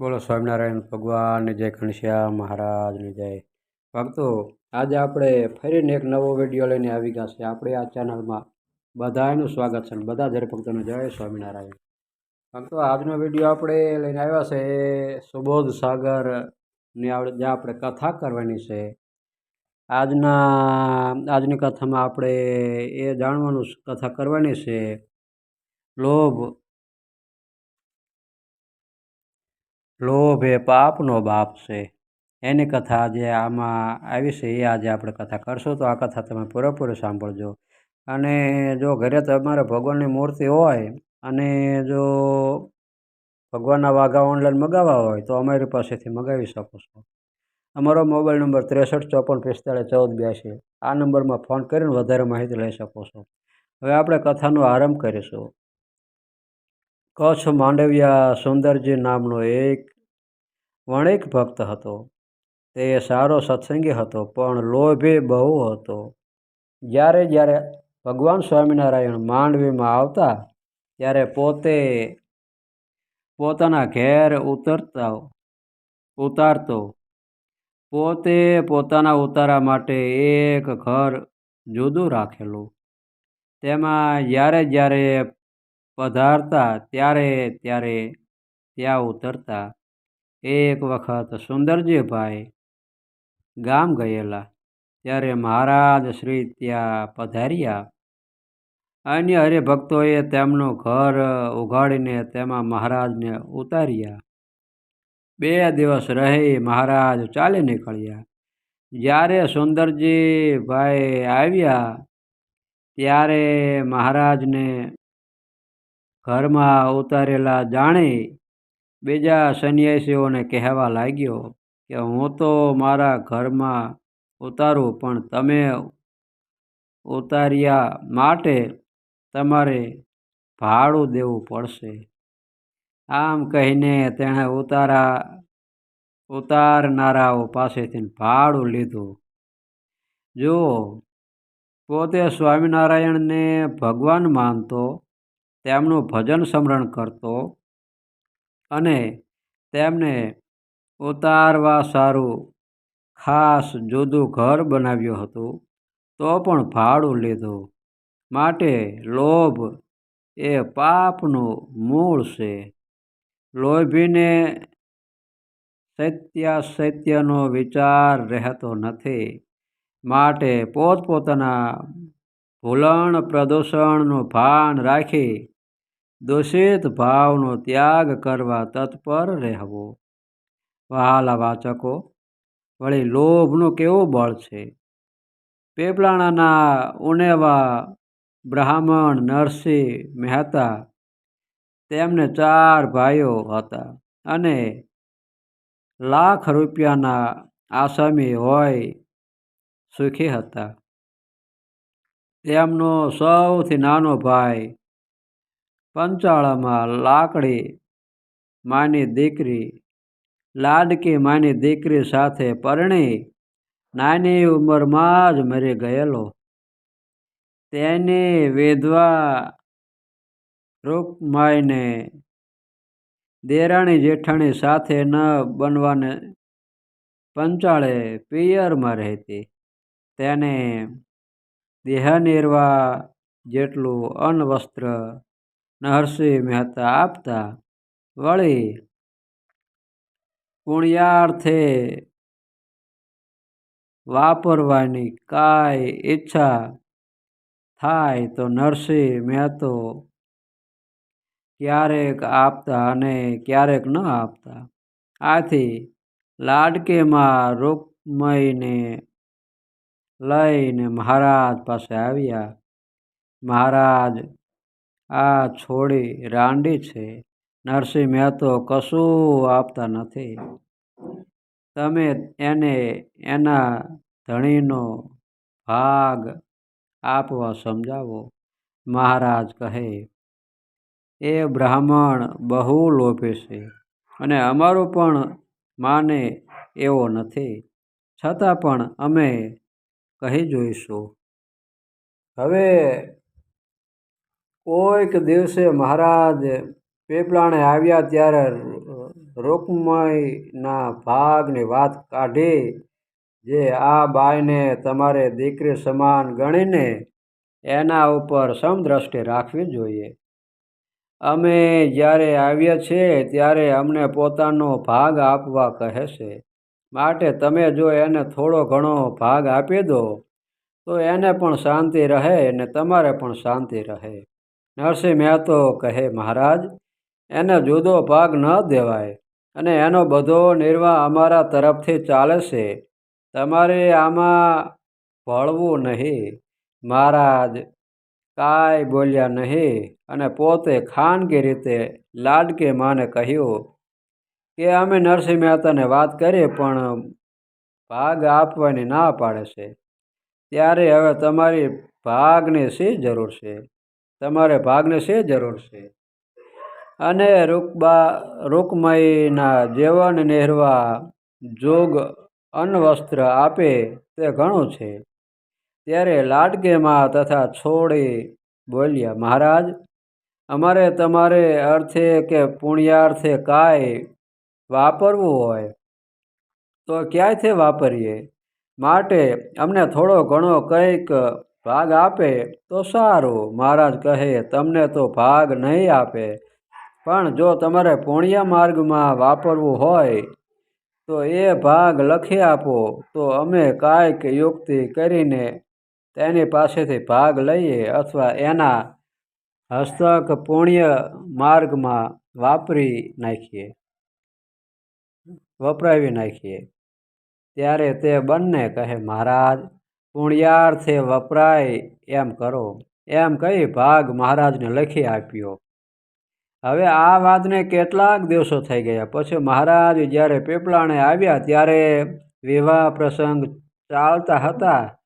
બોલો, સ્વામિનારાયણ ભગવાનની જય ઘનશ્યામ મહારાજની જય. ભક્તો, આજે આપણે ફરીને એક નવો વીડિયો લઈને આવી ગયા છે આપણે આ ચેનલમાં બધાનું સ્વાગત છે બધા ભક્તોને જય સ્વામિનારાયણ. ભક્તો, આજનો વીડિયો આપણે લઈને આવ્યા છે સુબોધ સાગરની આપણે જ્યાં આપણે કથા કરવાની છે. આજના, આજની કથામાં આપણે એ જાણવાનું કથા કરવાની છે. લોભ લોભ એ પાપનો બાપ છે. એની કથા જે આમાં આવી છે, એ આજે આપણે કથા કરશું. તો આ કથા તમે પૂરેપૂરી સાંભળજો. અને જો ઘરે તમારે ભગવાનની મૂર્તિ હોય અને જો ભગવાનના વાઘા ઓનલાઈન મગાવવા હોય, તો અમારી પાસેથી મગાવી શકો છો. અમારો મોબાઈલ નંબર ત્રેસઠ, ચોપન, પિસ્તાળીસ, ચૌદ, બ્યાસી. આ નંબરમાં ફોન કરીને વધારે માહિતી લઈ શકો છો. હવે આપણે કથાનો આરંભ કરીશું. કચ્છ માંડવિયા સુંદરજી નામનો એક વણિક ભક્ત હતો. તે સારો સત્સંગી હતો, પણ લોભી બહુ હતો. જ્યારે જ્યારે ભગવાન સ્વામિનારાયણ માંડવીમાં આવતા, ત્યારે પોતે પોતાના ઘેર ઉતરતા, ઉતારતો. પોતે પોતાના ઉતારા માટે એક ઘર જુદું રાખેલું. તેમાં જ્યારે જ્યારે પધારતા ત્યારે ત્યારે ત્યાં ઉતરતા. એક વખત સુંદરજીભાઈ ગામ ગયેલા, ત્યારે મહારાજ શ્રી ત્યાં પધાર્યા. અન્ય હરિભક્તોએ તેમનું ઘર ઉઘાડીને તેમાં મહારાજને ઉતાર્યા. બે દિવસ રહી મહારાજ ચાલી નીકળ્યા. જ્યારે સુંદરજીભાઈ આવ્યા, ત્યારે મહારાજને ઘરમાં ઉતારેલા જાણી બીજા સંન્યાસીઓને કહેવા લાગ્યો કે, હું તો મારા ઘરમાં ઉતારું, પણ તમે ઉતાર્યા માટે તમારે ભાડું દેવું પડશે. આમ કહીને તેણે ઉતારા, ઉતારનારાઓ પાસેથી ભાડું લીધું. જુઓ, પોતે સ્વામિનારાયણને ભગવાન માનતો તેમનું ભજન સ્મરણ કરતો અને તેમને ઉતારવા સારું ખાસ જુદું ઘર બનાવ્યું હતું, તો પણ ભાડું લીધું. માટે લોભ એ પાપનું મૂળ છે. લોભીને સત્યાસત્યનો વિચાર રહેતો નથી. માટે પોતપોતાના ભૂલણ પ્રદૂષણનું ભાન રાખી દૂષિત ભાવનો ત્યાગ કરવા તત્પર રહેવો. વહાલા વાચકો, વળી લોભનું કેવું બળ છે? પેપલાણાના ઉનેવા બ્રાહ્મણ નરસિંહ મહેતા તેમને ચાર ભાઈઓ હતા અને લાખ રૂપિયાના આસામી હોય સુખી હતા. તેમનો સૌથી નાનો ભાઈ. પંચાળામાં લાકડી માની દીકરી, લાડકી માની દીકરી સાથે પરણી નાની ઉંમરમાં જ મરી ગયેલો. તેની વિધવા રૂપમાયને દેરાણી જેઠાણી સાથે ન બનવાને પંચાળે પિયરમાં રહેતી. તેને દેહનિર્વાહ જેટલું અન્ન વસ્ત્ર નરસિંહ મહેતા આપતા વળી પુણ્યાર્થે વાપરવાની કાંઈ ઈચ્છા થાય તો નરસિંહ મહેતો ક્યારેક આપતા અને ક્યારેક ન આપતા. આથી લાડકેમાં રૂકમયને લઈને મહારાજ પાસે આવ્યા. મહારાજ, આ છોડી રાંડી છે. નરસિંહ મહેતો કશું આપતા નથી. તમે એને એના ધણીનો ભાગ આપવા સમજાવો. મહારાજ કહે, એ બ્રાહ્મણ બહુ લોભે છે અને અમારું પણ માને એવો નથી. છતાં પણ અમે કહી જોઈશું. હવે કોઈક દિવસે મહારાજ પેપલાણે આવ્યા ત્યારે રોકમયના ભાગની વાત કાઢી જે આ બાઈને તમારે દીકરી સમાન ગણીને એના ઉપર સમદ્રષ્ટિ રાખવી જોઈએ. અમે જ્યારે આવ્યા છીએ ત્યારે અમને પોતાનો ભાગ આપવા કહે છે માટે તમે જો એને થોડો ઘણો ભાગ આપી દો, તો એને પણ શાંતિ રહે અને તમારે પણ શાંતિ રહે. નરસિંહ મહેતો કહે, મહારાજ, એને જુદો ભાગ ન દેવાય અને એનો બધો નિર્વાહ અમારા તરફથી ચાલે છે. તમારે આમાં ભળવું નહીં. મહારાજ કાંઈ બોલ્યા નહીં અને પોતે ખાનગી રીતે લાડકી માને કહ્યું કે અમે નરસિંહ મહેતાને વાત કરીએ પણ ભાગ આપવાની ના પાડે છે. ત્યારે હવે તમારી ભાગને શી જરૂર છે? તમારે ભાગને શી જરૂર છે? અને રૂકબા, રૂકમયના જીવન નેહરવા જોગ અન્ન વસ્ત્ર આપે તે ઘણું છે. ત્યારે લાડકેમાં તથા છોડી બોલ્યા, મહારાજ, અમારે તમારે અર્થે કે પુણ્યાર્થે કાંઈ વાપરવું હોય, તો ક્યાંયથી વાપરીએ? માટે અમને થોડો ઘણો કંઈક ભાગ આપે તો સારું. મહારાજ કહે, તમને તો ભાગ નહીં આપે. પણ જો તમારે પુણ્ય માર્ગમાં વાપરવું હોય, તો એ ભાગ લખી આપો. તો અમે કાંઈક યુક્તિ કરીને તેની પાસેથી ભાગ લઈએ અથવા એના હસ્તક પુણ્ય માર્ગમાં વાપરી નાખીએ. વપરાવી નાખીએ. ત્યારે તે બંને કહે, મહારાજ, પુણ્યાર્થે વપરાય, એમ કરો. એમ કહી ભાગ મહારાજને લખી આપ્યો. હવે આ વાતને કેટલાક દિવસો થઈ ગયા. પછી મહારાજ જ્યારે પીપળાણે આવ્યા, ત્યારે વિવાહ પ્રસંગ ચાલતા હતા,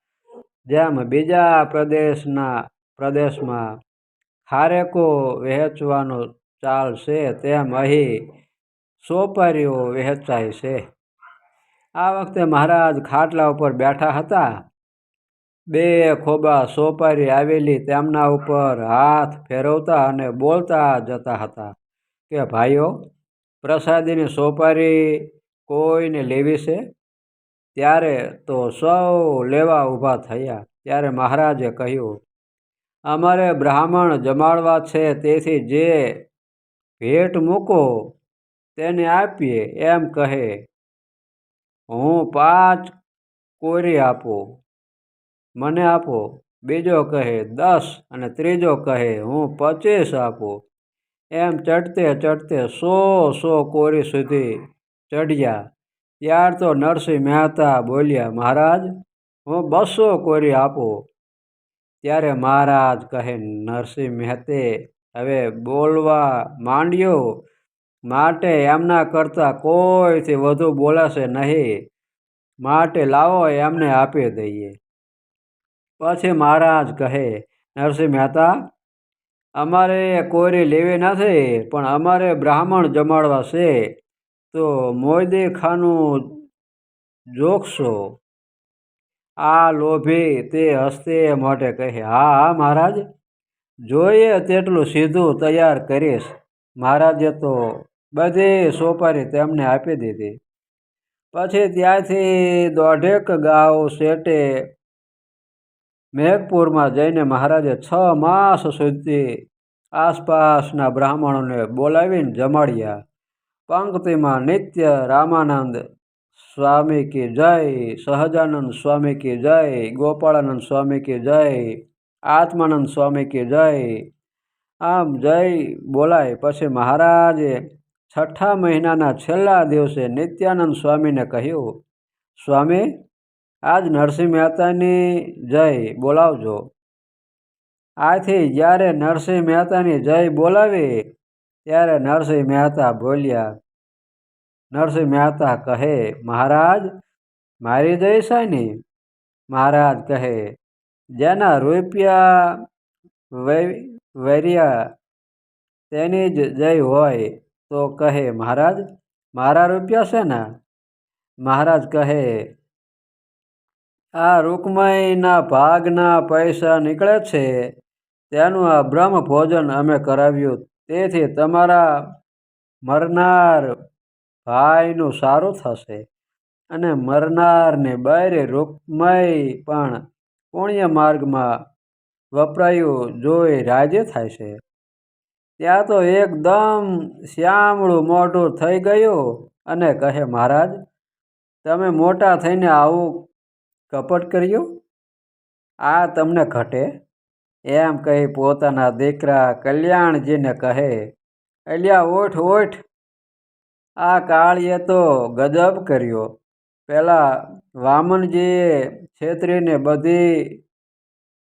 જેમ બીજા પ્રદેશના, પ્રદેશમાં ખારેકો વહેંચવાનો ચાલ છે, તેમ અહીં સોપારીઓ વહેંચાય છે. આ વખતે મહારાજ ખાટલા ઉપર બેઠા હતા. બે ખોબા સોપારી આવેલી તેમના ઉપર હાથ ફેરવતા અને બોલતા જતા હતા કે, ભાઈઓ, પ્રસાદીની સોપારી કોઈને લેવી છે? ત્યારે તો સૌ લેવા ઊભા થયા. ત્યારે મહારાજે કહ્યું, અમારે બ્રાહ્મણ જમાડવા છે, તેથી જે ભેટ મૂકો તેને આપીએ, એમ કહે, હું પાંચ કોરી આપો. મને આપો. બીજો કહે, દસ. અને ત્રીજો કહે, હું પચીસ આપો. એમ ચડતે ચડતે સો સો કોરી સુધી ચડ્યા ત્યાર તો નરસિંહ મહેતા બોલ્યા, મહારાજ, હું બસો કોરી આપો. ત્યારે મહારાજ કહે, નરસિંહ મહેતે, હવે બોલવા માંડ્યો માટે એમના કરતાં કોઈથી વધુ બોલાશે નહીં. માટે લાવો એમને આપી દઈએ. પછી મહારાજ કહે, નરસિંહ મહેતા, અમારે કોરી લેવી નથી, પણ અમારે બ્રાહ્મણ જમાડવા છે. તો મોયદે ખાનું જોખશો આ લોભી તે હસ્તે માટે કહે, હા હા, મહારાજ, જોઈએ તેટલું સીધું તૈયાર કરીશ. મહારાજે તો બધી સોપારી તેમને આપી દીધી. પછી ત્યાંથી દોઢેક ગાઉ શેટે મેઘપુરમાં જઈને મહારાજે છ માસ સુધી આસપાસના બ્રાહ્મણોને બોલાવીને જમાડ્યા. પંક્તિમાં નિત્ય રામાનંદ સ્વામી કી જય, સહજાનંદ સ્વામી કી જય, ગોપાળાનંદ સ્વામી કી જય, આત્માનંદ સ્વામી કી જય, આમ જય બોલાય. પછી મહારાજે છઠ્ઠા મહિનાના છેલ્લા દિવસે નિત્યાનંદ સ્વામીને કહ્યું, સ્વામી, આજ નરસિંહ મહેતાની જય બોલાવજો. આથી જ્યારે નરસિંહ મહેતાની જય બોલાવી, ત્યારે નરસિંહ મહેતા બોલ્યા, નરસિંહ મહેતા કહે, મહારાજ, મારી જય સાની. મહારાજ કહે, જેના રૂપિયા વર્યા તેની જ જય હોય તો કહે, મહારાજ, મારા રૂપિયા છે ને? મહારાજ કહે, આ રૂકમયના ભાગના પૈસા નીકળે છે. તેનું આ બ્રહ્મ ભોજન અમે કરાવ્યું. તેથી તમારા મરનાર ભાઈનું સારું થશે. અને મરનારને બૈરે રૂકમય પણ પુણ્ય માર્ગમાં વપરાયું જોઈ રાજી થાય છે. ત્યાં તો એકદમ શ્યામળું મોઢું થઈ ગયું અને કહે, મહારાજ, તમે મોટા થઈને આવું કપટ કર્યું? આ તમને ઘટે? એમ કહી પોતાના દીકરા કલ્યાણજીને કહે, અલ્યા, ઓઠ ઓઠ. આ કાળીએ તો ગજબ કર્યો. પહેલાં વામનજીએ છેતરીને બધી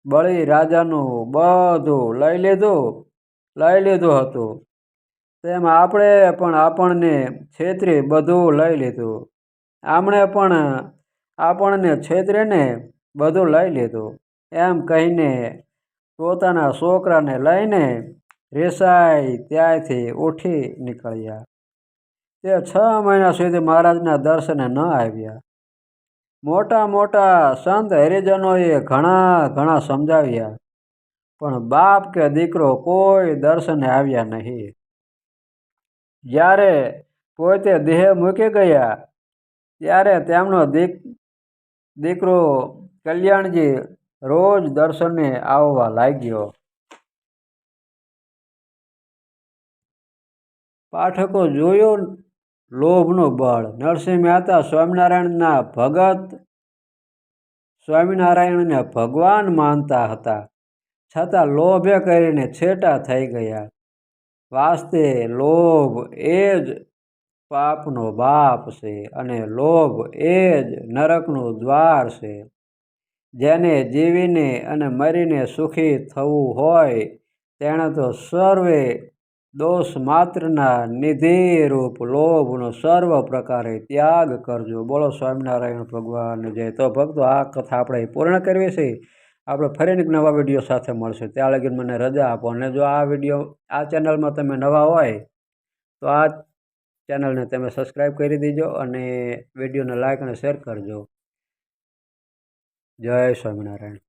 બળી રાજાનું બધું લઈ લીધું. લઈ લીધું હતું. તેમ આપણે પણ આપણને છેતરી બધું લઈ લીધું. આમણે પણ આપણને છેતરીને બધું લઈ લીધું. એમ કહીને પોતાના છોકરાને લઈને રેસાઈ ત્યાંથી ઉઠી નીકળ્યા. તે છ મહિના સુધી મહારાજના દર્શને ન આવ્યા. મોટા મોટા સંત હરિજનોએ ઘણા ઘણા સમજાવ્યા. પણ બાપ કે દીકરો કોઈ દર્શને આવ્યા નહીં. જ્યારે પોતે દેહ મૂકી ગયા, ત્યારે તેમનો દીક, દીકરો કલ્યાણજી રોજ દર્શને આવવા લાગ્યો. પાઠકો જોયો લોભનું બળ. નરસિંહ મહેતા સ્વામિનારાયણના ભગત સ્વામિનારાયણને ભગવાન માનતા હતા. છતાં લોભે કરીને છેટા થઈ ગયા. વાસ્તે લોભ એ જ પાપનો બાપ છે અને લોભ એ જ નરકનું દ્વાર છે. જેને જીવીને અને મરીને સુખી થવું હોય, તેણે તો સર્વે દોષ માત્રના નિધિરૂપ લોભનો સર્વ પ્રકારે ત્યાગ કરજો. બોલો સ્વામિનારાયણ ભગવાન, જય. તો ભક્તો, આ કથા આપણે પૂર્ણ કરવી છે. આપણે ફરીને એક નવા વીડિયો સાથે મળશે. ત્યાં લગી મને રજા આપો. અને જો આ વીડિયો, આ ચેનલમાં તમે નવા હોય, તો આ ચેનલને તમે સબસ્ક્રાઈબ કરી દેજો અને વિડીયોને લાઈક અને શેર કરજો. જય સ્વામિનારાયણ.